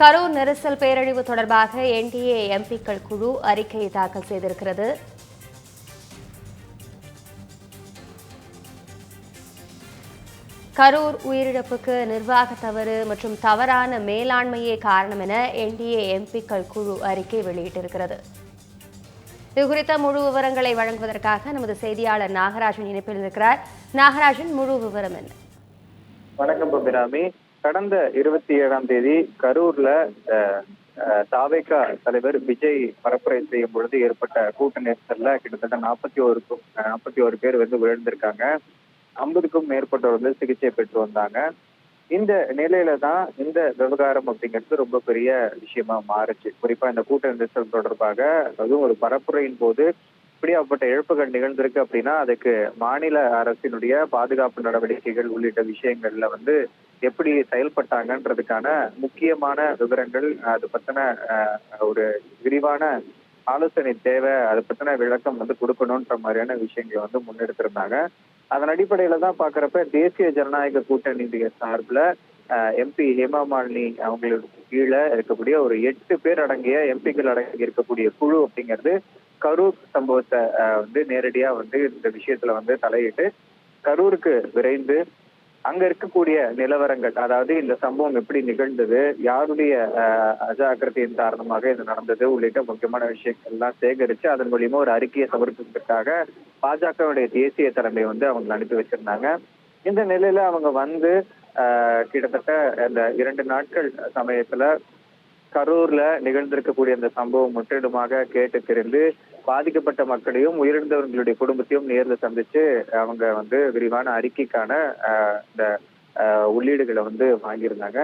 கரூர் நெரிசல் பேரழிவு தொடர்பாக என்டிஏ எம்பிக்கள் குழு அறிக்கை தாக்கல் செய்திருக்கிறது. கரூர் உயிரிழப்புக்கு நிர்வாக தவறு மற்றும் தவறான மேலாண்மையே காரணம் என என்டிஏ எம்பிக்கள் குழு அறிக்கை வெளியிட்டிருக்கிறது. இது குறித்த முழு விவரங்களை வழங்குவதற்காக நமது செய்தியாளர் நாகராஜன் இணைப்பில் இருக்கிறார். நாகராஜன் முழு விவரம் என்ன? வணக்கம் கடந்த இருபத்தி ஏழாம் தேதி கரூர்ல அஹ், தாவேகா தலைவர் விஜய் பரப்புரை செய்யும் பொழுது ஏற்பட்ட கூட்ட நெரிசல்ல கிட்டத்தட்ட நாற்பத்தி ஒரு நாற்பத்தி ஒரு பேர் வந்து விழுந்திருக்காங்க ஐம்பதுக்கும் மேற்பட்டவர் வந்து சிகிச்சை பெற்று வந்தாங்க. இந்த நிலையில தான் இந்த விவகாரம் அப்படிங்கிறது ரொம்ப பெரிய விஷயமா மாறுச்சு. குறிப்பா இந்த கூட்ட நெரிசல் தொடர்பாக அதுவும் ஒரு பரப்புரையின் போது இப்படியாப்பட்ட இழப்புகள் நிகழ்ந்திருக்கு அப்படின்னா அதுக்கு மாநில அரசினுடைய பாதுகாப்பு நடவடிக்கைகள் உள்ளிட்ட விஷயங்கள்ல வந்து எப்படி செயல்பட்டாங்கன்றதுக்கான முக்கியமான விவரங்கள் அது பத்தின ஒரு விரிவான ஆலோசனை தேவை அதை பத்தின விளக்கம் வந்து கொடுக்கணுன்ற மாதிரியான விஷயங்களை வந்து முன்னெடுத்திருந்தாங்க. அதன் அடிப்படையில தான் பாக்குறப்ப தேசிய ஜனநாயக கூட்டணியுடைய சார்பில் எம்பி ஹேமா மாலினி அவங்களுக்கு கீழே இருக்கக்கூடிய ஒரு எட்டு பேர் அடங்கிய எம்பிக்கள் அடங்கி இருக்கக்கூடிய குழு அப்படிங்கிறது கரூர் சம்பவத்தை வந்து நேரடியா வந்து இந்த விஷயத்துல வந்து தலையிட்டு கரூருக்கு விரைந்து அங்க இருக்கக்கூடிய நிலவரங்கள் அதாவது இந்த சம்பவம் எப்படி நிகழ்ந்தது யாருடைய அஜாக்கிரதையின் காரணமாக இது நடந்தது உள்ளிட்ட முக்கியமான விஷயங்கள் எல்லாம் சேகரிச்சு அதன் மூலியமா ஒரு அறிக்கையை சமர்ப்பிப்பதற்காக பாஜகவுடைய தேசிய தலைமை வந்து அவங்க அனுப்பி வச்சிருந்தாங்க. இந்த நிலையில அவங்க வந்து கிட்டத்தட்ட இந்த இரண்டு நாட்கள் சமயத்துல கரூர்ல நிகழ்ந்திருக்கக்கூடிய அந்த சம்பவம் முற்றிலுமாக கேட்டு தெரிந்து பாதிக்கப்பட்ட மக்களையும் உயிரிழந்தவர்களுடைய குடும்பத்தையும் நேர்ல சந்திச்சு அவங்க வந்து விரிவான அறிக்கைக்கான இந்த உள்ளீடுகளை வந்து வாங்கியிருந்தாங்க.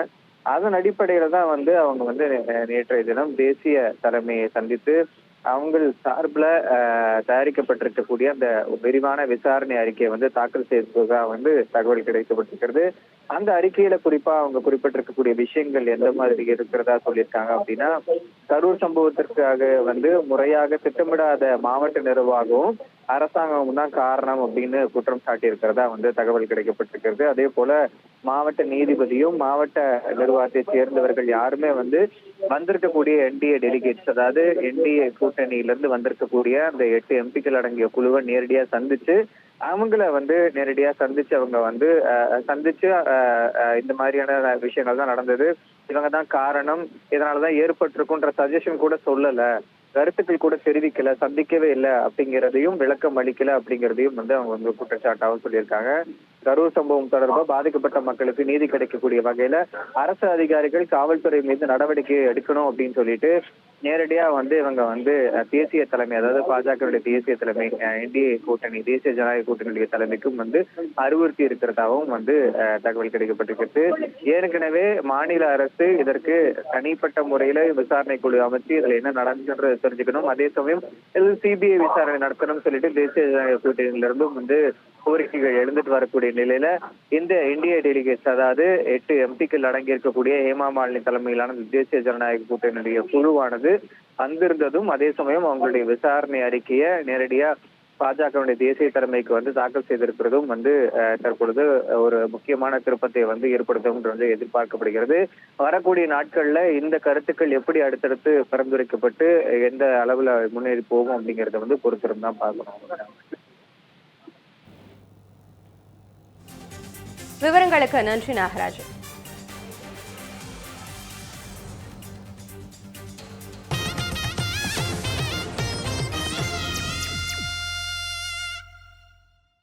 அதன் அடிப்படையில தான் வந்து அவங்க வந்து நேற்றைய தினம் தேசிய தலைமையை சந்தித்து அவங்க சார்பில் தயாரிக்கப்பட்டிருக்கக்கூடிய அந்த விரிவான விசாரணை அறிக்கையை வந்து தாக்கல் செய்ததாக வந்து தகவல் கிடைக்கப்பட்டிருக்கிறது. அந்த அறிக்கையில குறிப்பா அவங்க குறிப்பிட்டிருக்கக்கூடிய விஷயங்கள் எந்த மாதிரி இருக்கிறதா சொல்லியிருக்காங்க அப்படின்னா கரூர் சம்பவத்திற்காக வந்து முறையாக திட்டமிடாத மாவட்ட நிர்வாகமும் அரசாங்கமும் தான் காரணம் அப்படின்னு குற்றம் சாட்டி இருக்கிறதா வந்து தகவல் கிடைக்கப்பட்டிருக்கிறது. அதே போல மாவட்ட நீதிபதியும் மாவட்ட நிர்வாகத்தை சேர்ந்தவர்கள் யாருமே வந்து வந்திருக்கக்கூடிய என்டிஏ டெலிகேட்ஸ் அதாவது என்டிஏ கூட்டணியிலிருந்து வந்திருக்கக்கூடிய அந்த எட்டு எம்பிக்கள் அடங்கிய குழுவை நேரடியா சந்திச்சு அவங்கள வந்து நேரடியா சந்திச்சு அவங்க வந்து சந்திச்சு அஹ், இந்த மாதிரியான விஷயங்கள் தான் நடந்தது. இவங்க தான் காரணம். இதனாலதான் ஏற்பட்டிருக்குன்ற சஜஷன் கூட சொல்லல. கருத்துக்கள் கூட தெரிவிக்கல. சந்திக்கவே இல்லை அப்படிங்கிறதையும் விளக்கம் அளிக்கல அப்படிங்கிறதையும் வந்து அவங்க வந்து குற்றச்சாட்டாகவும் சொல்லியிருக்காங்க. கரூர் சம்பவம் தொடர்பா பாதிக்கப்பட்ட மக்களுக்கு நீதி கிடைக்கக்கூடிய வகையில அரசு அதிகாரிகள் காவல்துறை மீது நடவடிக்கை எடுக்கணும் அப்படின்னு சொல்லிட்டு நேரடியா வந்து இவங்க வந்து தேசிய தலைமை அதாவது பாஜகவுடைய தேசிய தலைமை என்டிஏ கூட்டணி தேசிய ஜனநாயக கூட்டணியுடைய தலைமைக்கும் வந்து அறிவுறுத்தி இருக்கிறதாகவும் வந்து தகவல் கிடைக்கப்பட்டிருக்கிறது ஏற்கனவே மாநில அரசு இதற்கு தனிப்பட்ட முறையில விசாரணை குழு அமைச்சு இதுல என்ன நடந்துன்றது தெரிஞ்சுக்கணும். அதே சமயம் இது சிபிஐ விசாரணை நடத்தணும்னு சொல்லிட்டு தேசிய ஜனநாயக கூட்டணியிலிருந்தும் வந்து கோரிக்கைகள் எழுந்துட்டு வரக்கூடிய நிலையில இந்த இந்திய டெலிகேட்ஸ் அதாவது எட்டு எம்பிக்கள் அடங்கி இருக்கக்கூடிய ஹேமா மாலினி தலைமையிலான தேசிய ஜனநாயக கூட்டணியுடைய குழுவானது வந்து வந்திருந்ததும் அதே சமயம் அவங்களுடைய விசாரணை அறிக்கையை நேரடியா பாஜகவுடைய தேசிய தலைமைக்கு வந்து தாக்கல் செய்திருக்கிறதும் வந்து தற்பொழுது ஒரு முக்கியமான திருப்பத்தை வந்து ஏற்படுத்தும் என்று வந்து எதிர்பார்க்கப்படுகிறது. வரக்கூடிய நாட்கள்ல இந்த கருத்துக்கள் எப்படி அடுத்தடுத்து பரிந்துரைக்கப்பட்டு எந்த அளவுல முன்னேறி போகும் அப்படிங்கறத வந்து பொறுத்திருந்தான் பார்க்கணும். விவரங்களுக்கு நன்றி நாகராஜன்.